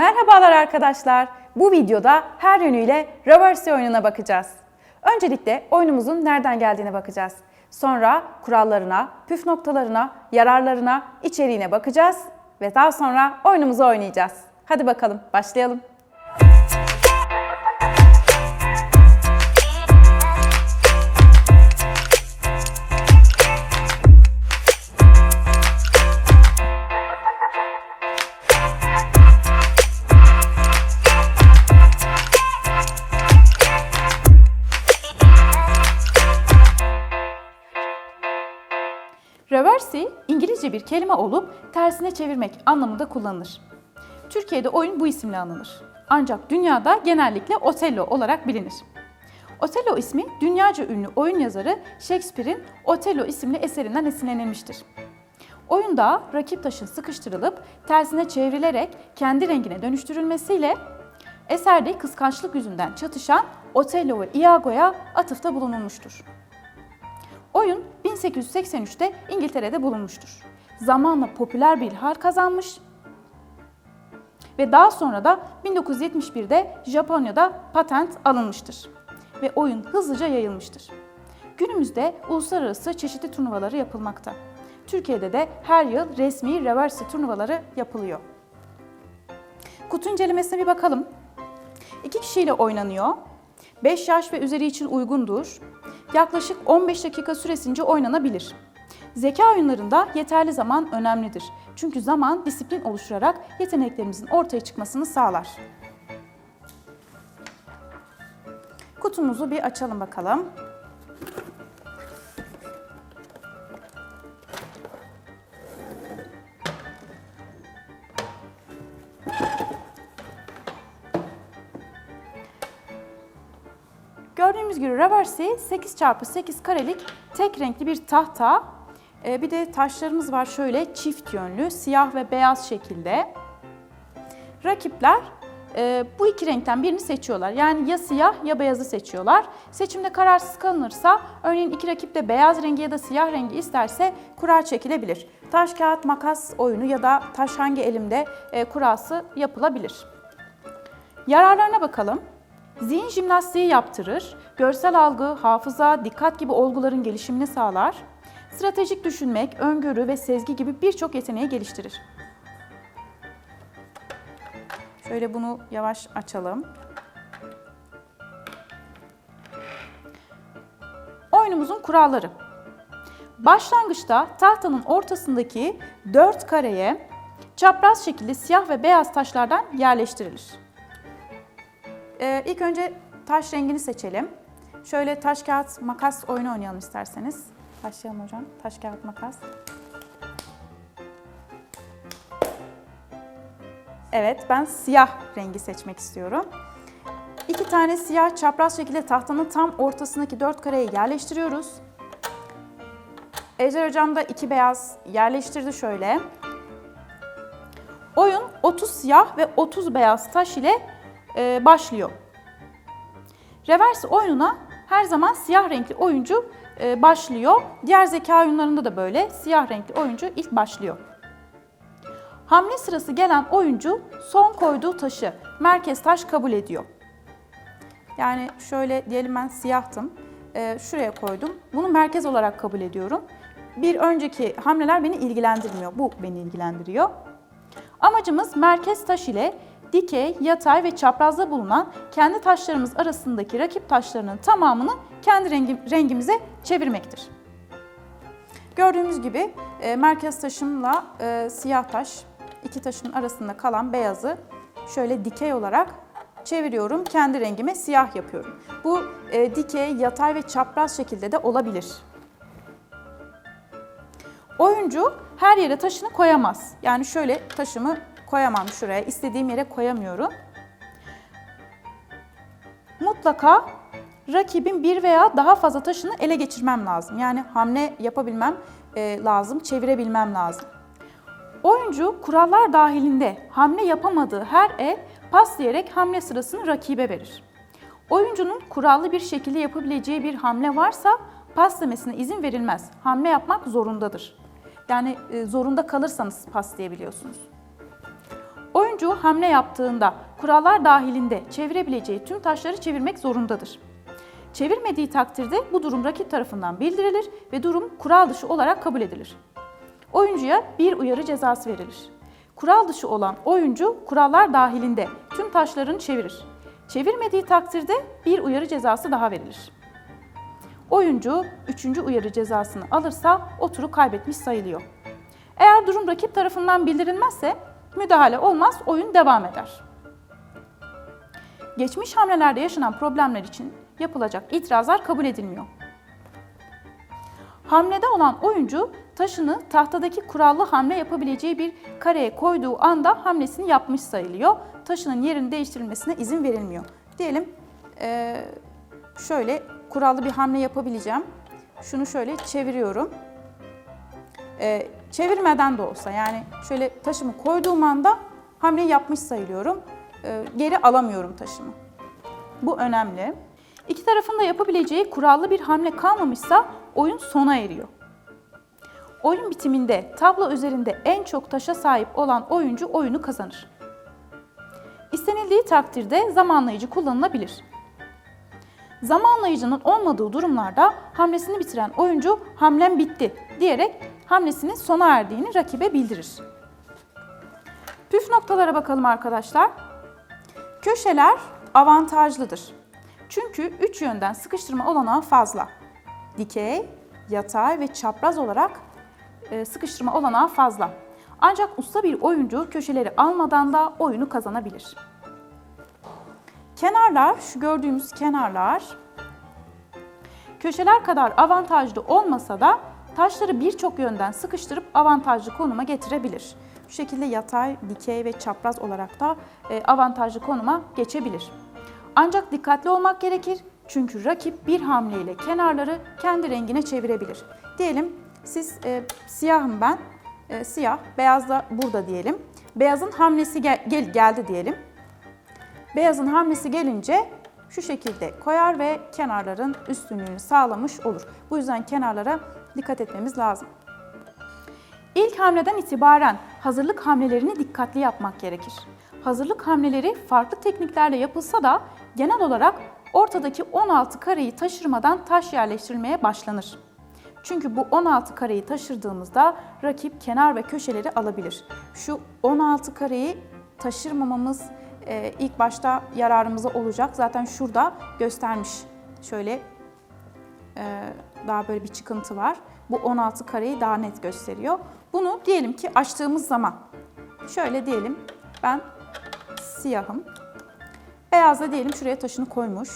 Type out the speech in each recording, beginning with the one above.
Merhabalar arkadaşlar. Bu videoda her yönüyle reverse oyununa bakacağız. Öncelikle oyunumuzun nereden geldiğine bakacağız. Sonra kurallarına, püf noktalarına, yararlarına, içeriğine bakacağız ve daha sonra oyunumuzu oynayacağız. Hadi bakalım başlayalım. Bir kelime olup tersine çevirmek anlamında kullanılır. Türkiye'de oyun bu isimle anılır. Ancak dünyada genellikle Otello olarak bilinir. Otello ismi dünyaca ünlü oyun yazarı Shakespeare'in Otello isimli eserinden esinlenilmiştir. Oyunda rakip taşın sıkıştırılıp tersine çevrilerek kendi rengine dönüştürülmesiyle eserde kıskançlık yüzünden çatışan Otello ve Iago'ya atıfta bulunulmuştur. Oyun 1883'te İngiltere'de bulunmuştur. Zamanla popüler bir hal kazanmış ve daha sonra da 1971'de Japonya'da patent alınmıştır ve oyun hızlıca yayılmıştır. Günümüzde uluslararası çeşitli turnuvaları yapılmakta. Türkiye'de de her yıl resmi reverse turnuvaları yapılıyor. Kutu incelemesine bir bakalım. İki kişiyle oynanıyor. 5 yaş ve üzeri için uygundur. Yaklaşık 15 dakika süresince oynanabilir. Zeka oyunlarında yeterli zaman önemlidir. Çünkü zaman disiplin oluşturarak yeteneklerimizin ortaya çıkmasını sağlar. Kutumuzu bir açalım bakalım. Gibi reversi 8x8 karelik tek renkli bir tahta. Ee, bir de taşlarımız var şöyle çift yönlü siyah ve beyaz şekilde. Rakipler e, bu iki renkten birini seçiyorlar. Yani ya siyah ya beyazı seçiyorlar. Seçimde kararsız kalınırsa örneğin iki rakip de beyaz rengi ya da siyah rengi isterse kura çekilebilir. Taş, kağıt, makas oyunu ya da taş hangi elimde e, kurası yapılabilir. Yararlarına bakalım. Zihin jimnastiği yaptırır, görsel algı, hafıza, dikkat gibi olguların gelişimini sağlar, stratejik düşünmek, öngörü ve sezgi gibi birçok yeteneği geliştirir. Şöyle bunu yavaş açalım. Oyunumuzun kuralları. Başlangıçta tahtanın ortasındaki dört kareye çapraz şekilde siyah ve beyaz taşlardan yerleştirilir. Ee, ilk önce taş rengini seçelim. Şöyle taş kağıt makas oyunu oynayalım isterseniz. Başlayalım hocam. Taş kağıt makas. Evet, ben siyah rengi seçmek istiyorum. İki tane siyah çapraz şekilde tahtanın tam ortasındaki dört kareye yerleştiriyoruz. Ejder hocam da iki beyaz yerleştirdi şöyle. Oyun 30 siyah ve 30 beyaz taş ile e, başlıyor. Reverse oyununa her zaman siyah renkli oyuncu e, başlıyor. Diğer zeka oyunlarında da böyle siyah renkli oyuncu ilk başlıyor. Hamle sırası gelen oyuncu son koyduğu taşı merkez taş kabul ediyor. Yani şöyle diyelim ben siyahtım. E, şuraya koydum. Bunu merkez olarak kabul ediyorum. Bir önceki hamleler beni ilgilendirmiyor. Bu beni ilgilendiriyor. Amacımız merkez taş ile dikey, yatay ve çaprazda bulunan kendi taşlarımız arasındaki rakip taşlarının tamamını kendi rengi, rengimize çevirmektir. Gördüğümüz gibi e, merkez taşımla e, siyah taş, iki taşın arasında kalan beyazı şöyle dikey olarak çeviriyorum. Kendi rengime siyah yapıyorum. Bu e, dikey, yatay ve çapraz şekilde de olabilir. Oyuncu her yere taşını koyamaz. Yani şöyle taşımı koyamam şuraya. İstediğim yere koyamıyorum. Mutlaka rakibin bir veya daha fazla taşını ele geçirmem lazım. Yani hamle yapabilmem e, lazım, çevirebilmem lazım. Oyuncu kurallar dahilinde hamle yapamadığı her el pas diyerek hamle sırasını rakibe verir. Oyuncunun kurallı bir şekilde yapabileceği bir hamle varsa pas demesine izin verilmez. Hamle yapmak zorundadır. Yani e, zorunda kalırsanız pas diyebiliyorsunuz. Oyuncu hamle yaptığında kurallar dahilinde çevirebileceği tüm taşları çevirmek zorundadır. Çevirmediği takdirde bu durum rakip tarafından bildirilir ve durum kural dışı olarak kabul edilir. Oyuncuya bir uyarı cezası verilir. Kural dışı olan oyuncu kurallar dahilinde tüm taşlarını çevirir. Çevirmediği takdirde bir uyarı cezası daha verilir. Oyuncu üçüncü uyarı cezasını alırsa o turu kaybetmiş sayılıyor. Eğer durum rakip tarafından bildirilmezse müdahale olmaz, oyun devam eder. Geçmiş hamlelerde yaşanan problemler için yapılacak itirazlar kabul edilmiyor. Hamlede olan oyuncu taşını tahtadaki kurallı hamle yapabileceği bir kareye koyduğu anda hamlesini yapmış sayılıyor. Taşının yerini değiştirilmesine izin verilmiyor. Diyelim eee, şöyle kurallı bir hamle yapabileceğim. Şunu şöyle çeviriyorum. Çevirmeden de olsa yani şöyle taşımı koyduğum anda hamleyi yapmış sayılıyorum. Eee, geri alamıyorum taşımı. Bu önemli. İki tarafın da yapabileceği kurallı bir hamle kalmamışsa oyun sona eriyor. Oyun bitiminde tablo üzerinde en çok taşa sahip olan oyuncu oyunu kazanır. İstenildiği takdirde zamanlayıcı kullanılabilir. Zamanlayıcının olmadığı durumlarda hamlesini bitiren oyuncu hamlem bitti diyerek hamlesinin sona erdiğini rakibe bildirir. Püf noktalara bakalım arkadaşlar. Köşeler avantajlıdır. Çünkü üç yönden sıkıştırma olanağı fazla. Dikey, yatay ve çapraz olarak e, sıkıştırma olanağı fazla. Ancak usta bir oyuncu köşeleri almadan da oyunu kazanabilir. Kenarlar, şu gördüğümüz kenarlar köşeler kadar avantajlı olmasa da taşları birçok yönden sıkıştırıp avantajlı konuma getirebilir. Bu şekilde yatay, dikey ve çapraz olarak da e, avantajlı konuma geçebilir. Ancak dikkatli olmak gerekir çünkü rakip bir hamleyle kenarları kendi rengine çevirebilir. Diyelim siz e, siyahım ben, e, siyah, beyaz da burada diyelim. Beyazın hamlesi gel, gel- geldi diyelim. Beyazın hamlesi gelince şu şekilde koyar ve kenarların üstünlüğünü sağlamış olur. Bu yüzden kenarlara dikkat etmemiz lazım. İlk hamleden itibaren hazırlık hamlelerini dikkatli yapmak gerekir. Hazırlık hamleleri farklı tekniklerle yapılsa da genel olarak ortadaki 16 kareyi taşırmadan taş yerleştirilmeye başlanır. Çünkü bu 16 kareyi taşırdığımızda rakip kenar ve köşeleri alabilir. Şu 16 kareyi taşırmamamız e, ilk başta yararımıza olacak. Zaten şurada göstermiş. Şöyle e, daha böyle bir çıkıntı var. Bu 16 kareyi daha net gösteriyor. Bunu diyelim ki açtığımız zaman şöyle diyelim ben siyahım. Beyaz da diyelim şuraya taşını koymuş.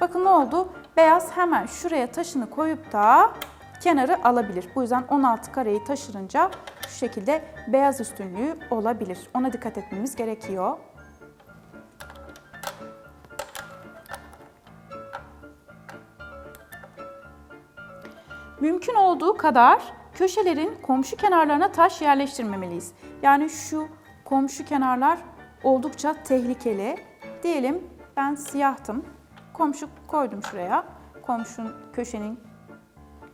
Bakın ne oldu? Beyaz hemen şuraya taşını koyup da kenarı alabilir. Bu yüzden 16 kareyi taşırınca şu şekilde beyaz üstünlüğü olabilir. Ona dikkat etmemiz gerekiyor. Mümkün olduğu kadar köşelerin komşu kenarlarına taş yerleştirmemeliyiz. Yani şu komşu kenarlar oldukça tehlikeli. Diyelim ben siyahtım. Komşu koydum şuraya. Komşunun köşenin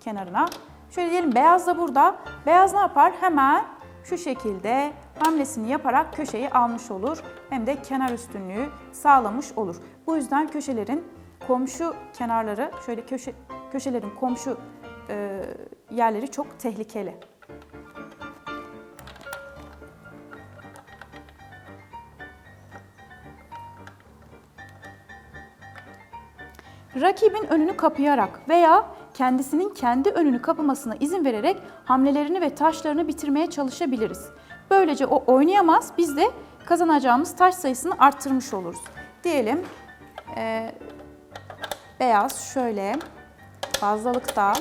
kenarına. Şöyle diyelim beyaz da burada. Beyaz ne yapar? Hemen şu şekilde hamlesini yaparak köşeyi almış olur. Hem de kenar üstünlüğü sağlamış olur. Bu yüzden köşelerin komşu kenarları, şöyle köşe köşelerin komşu e, yerleri çok tehlikeli. Rakibin önünü kapayarak veya kendisinin kendi önünü kapamasına izin vererek hamlelerini ve taşlarını bitirmeye çalışabiliriz. Böylece o oynayamaz, biz de kazanacağımız taş sayısını arttırmış oluruz. Diyelim e, beyaz şöyle fazlalıkta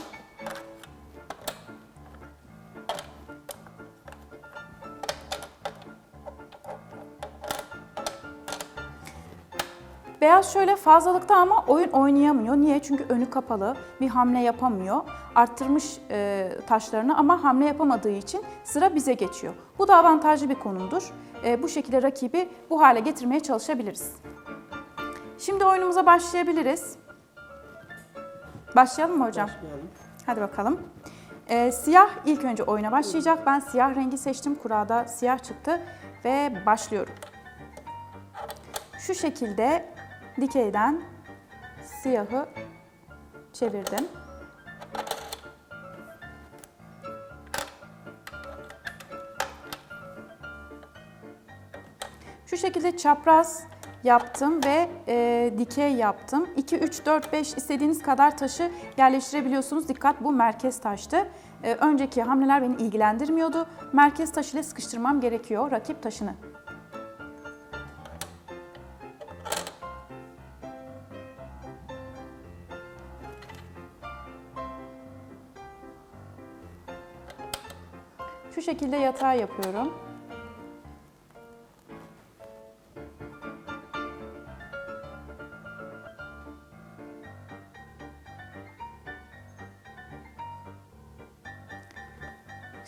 Beyaz şöyle fazlalıkta ama oyun oynayamıyor. Niye? Çünkü önü kapalı, bir hamle yapamıyor. Arttırmış e, taşlarını ama hamle yapamadığı için sıra bize geçiyor. Bu da avantajlı bir konumdur. E, bu şekilde rakibi bu hale getirmeye çalışabiliriz. Şimdi oyunumuza başlayabiliriz. Başlayalım mı hocam? Başlayalım. Hadi bakalım. Ee, siyah ilk önce oyuna başlayacak. Ben siyah rengi seçtim. Kurada siyah çıktı ve başlıyorum. Şu şekilde dikeyden siyahı çevirdim. Şu şekilde çapraz yaptım ve e, dikey yaptım. 2, 3, 4, 5 istediğiniz kadar taşı yerleştirebiliyorsunuz. Dikkat bu merkez taştı. E, önceki hamleler beni ilgilendirmiyordu. Merkez taş ile sıkıştırmam gerekiyor rakip taşını. Şu şekilde yatağı yapıyorum.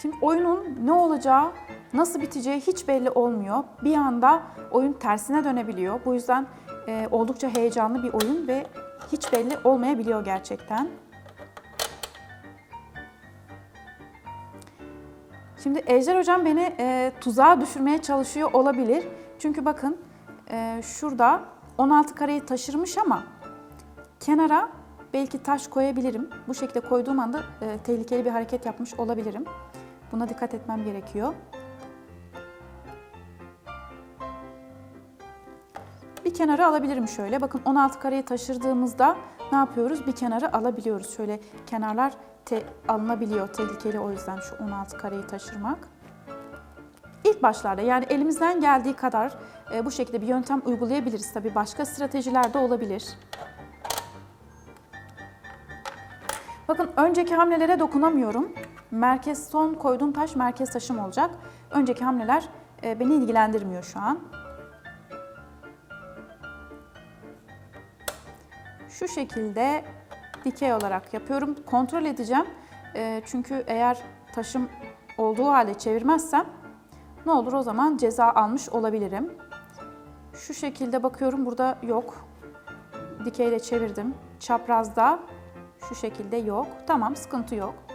Şimdi oyunun ne olacağı, nasıl biteceği hiç belli olmuyor. Bir anda oyun tersine dönebiliyor. Bu yüzden e, oldukça heyecanlı bir oyun ve hiç belli olmayabiliyor gerçekten. Şimdi Ejder Hocam beni e, tuzağa düşürmeye çalışıyor olabilir. Çünkü bakın e, şurada 16 kareyi taşırmış ama kenara belki taş koyabilirim. Bu şekilde koyduğum anda e, tehlikeli bir hareket yapmış olabilirim. Buna dikkat etmem gerekiyor. Bir kenara alabilirim şöyle. Bakın 16 kareyi taşırdığımızda ne yapıyoruz? Bir kenara alabiliyoruz. Şöyle kenarlar te alınabiliyor. Tehlikeli o yüzden şu 16 kareyi taşırmak. İlk başlarda yani elimizden geldiği kadar e, bu şekilde bir yöntem uygulayabiliriz. Tabii başka stratejiler de olabilir. Bakın önceki hamlelere dokunamıyorum. Merkez son koyduğum taş merkez taşım olacak. Önceki hamleler e, beni ilgilendirmiyor şu an. Şu şekilde dikey olarak yapıyorum. Kontrol edeceğim. E, çünkü eğer taşım olduğu halde çevirmezsem ne olur o zaman ceza almış olabilirim. Şu şekilde bakıyorum burada yok. Dikeyle çevirdim. Çaprazda şu şekilde yok. Tamam sıkıntı yok.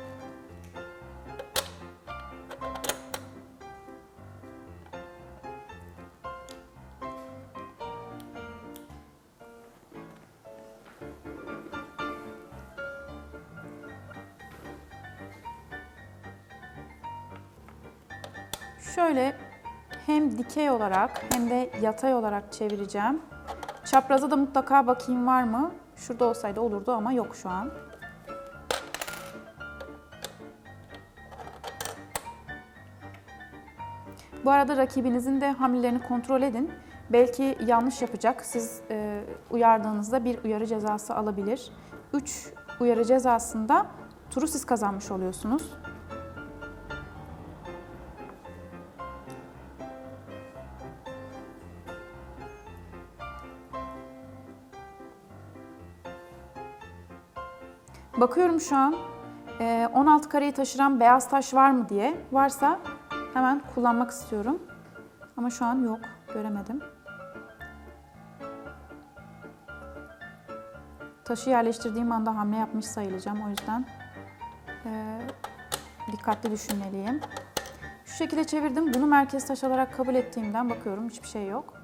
Dikey olarak hem de yatay olarak çevireceğim. Çapraza da mutlaka bakayım var mı? Şurada olsaydı olurdu ama yok şu an. Bu arada rakibinizin de hamlelerini kontrol edin. Belki yanlış yapacak. Siz e, uyardığınızda bir uyarı cezası alabilir. 3 uyarı cezasında turu siz kazanmış oluyorsunuz. Bakıyorum şu an e, 16 kareyi taşıran beyaz taş var mı diye. Varsa hemen kullanmak istiyorum. Ama şu an yok. Göremedim. Taşı yerleştirdiğim anda hamle yapmış sayılacağım. O yüzden e, dikkatli düşünmeliyim. Şu şekilde çevirdim. Bunu merkez taş olarak kabul ettiğimden bakıyorum. Hiçbir şey yok.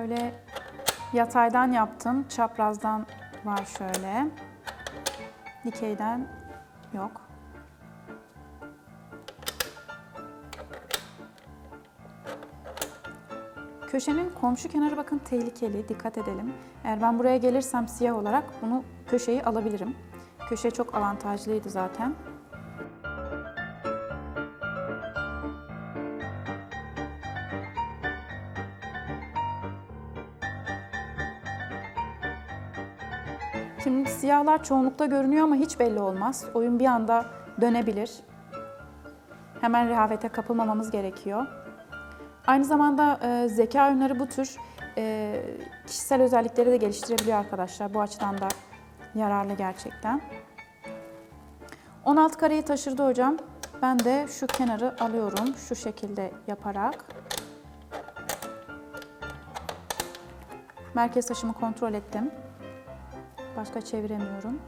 Şöyle yataydan yaptım. Çaprazdan var şöyle. Dikeyden yok. Köşenin komşu kenarı bakın tehlikeli. Dikkat edelim. Eğer ben buraya gelirsem siyah olarak bunu köşeyi alabilirim. Köşe çok avantajlıydı zaten. Siyahlar çoğunlukta görünüyor ama hiç belli olmaz. Oyun bir anda dönebilir. Hemen rehavete kapılmamamız gerekiyor. Aynı zamanda e, zeka oyunları bu tür e, kişisel özellikleri de geliştirebiliyor arkadaşlar. Bu açıdan da yararlı gerçekten. 16 kareyi taşırdı hocam. Ben de şu kenarı alıyorum şu şekilde yaparak. Merkez taşımı kontrol ettim. Başka çeviremiyorum.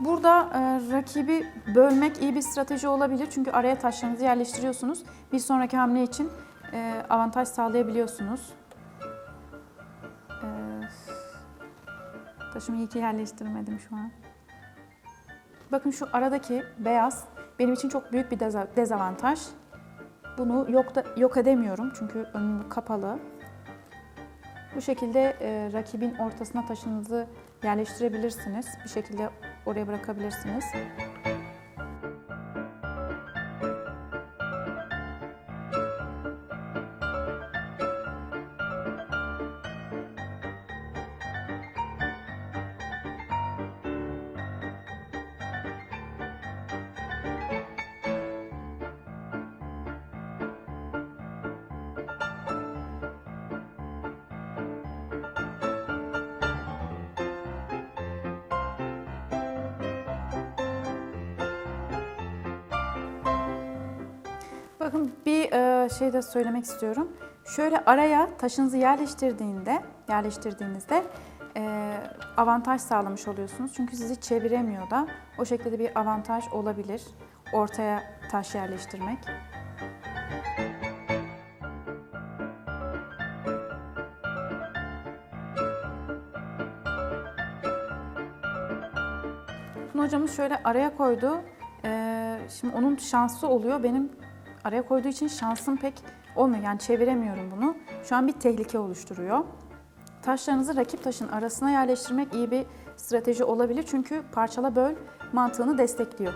Burada e, rakibi bölmek iyi bir strateji olabilir. Çünkü araya taşlarınızı yerleştiriyorsunuz. Bir sonraki hamle için avantaj sağlayabiliyorsunuz. E, taşımı iyi ki yerleştirmedim şu an. Bakın şu aradaki beyaz benim için çok büyük bir deza- dezavantaj. Bunu yok da yok edemiyorum çünkü önüm kapalı. Bu şekilde e, rakibin ortasına taşınızı yerleştirebilirsiniz. Bir şekilde oraya bırakabilirsiniz. Bakın bir e, şey de söylemek istiyorum. Şöyle araya taşınızı yerleştirdiğinde, yerleştirdiğinizde e, avantaj sağlamış oluyorsunuz. Çünkü sizi çeviremiyor da o şekilde bir avantaj olabilir. Ortaya taş yerleştirmek. Tuna hocamız şöyle araya koydu. Ee, şimdi onun şansı oluyor. Benim araya koyduğu için şansım pek olmuyor. Yani çeviremiyorum bunu. Şu an bir tehlike oluşturuyor. Taşlarınızı rakip taşın arasına yerleştirmek iyi bir strateji olabilir. Çünkü parçala böl mantığını destekliyor.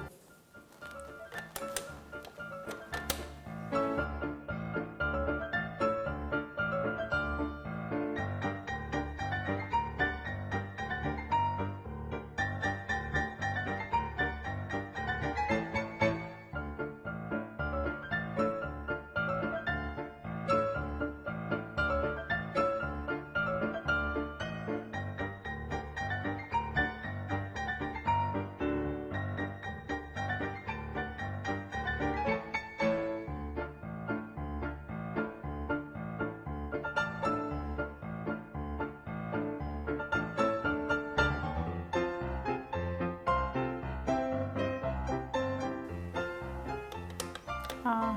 Aa,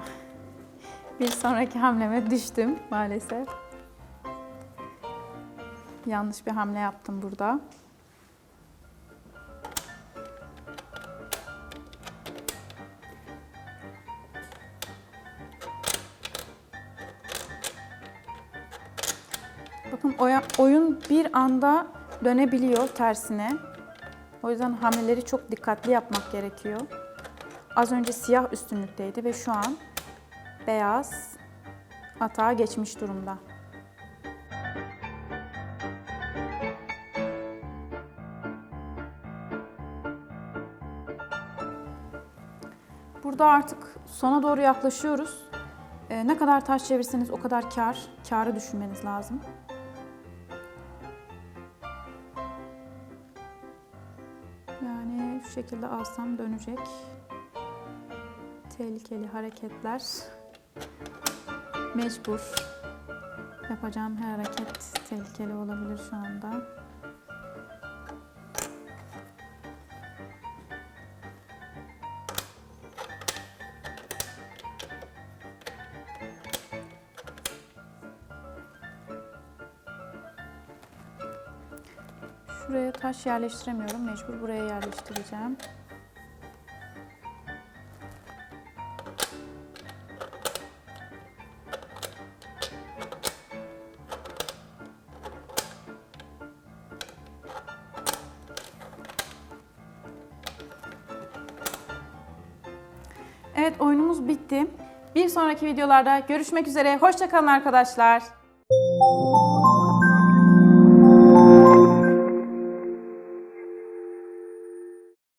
bir sonraki hamleme düştüm maalesef. Yanlış bir hamle yaptım burada. Bakın oyun bir anda dönebiliyor tersine. O yüzden hamleleri çok dikkatli yapmak gerekiyor. Az önce siyah üstünlükteydi ve şu an beyaz atağa geçmiş durumda. Burada artık sona doğru yaklaşıyoruz. Ee, ne kadar taş çevirseniz o kadar kar, karı düşünmeniz lazım. Yani şu şekilde alsam dönecek tehlikeli hareketler mecbur yapacağım her hareket tehlikeli olabilir şu anda. Şuraya taş yerleştiremiyorum. Mecbur buraya yerleştireceğim. Sonraki videolarda görüşmek üzere. Hoşçakalın arkadaşlar.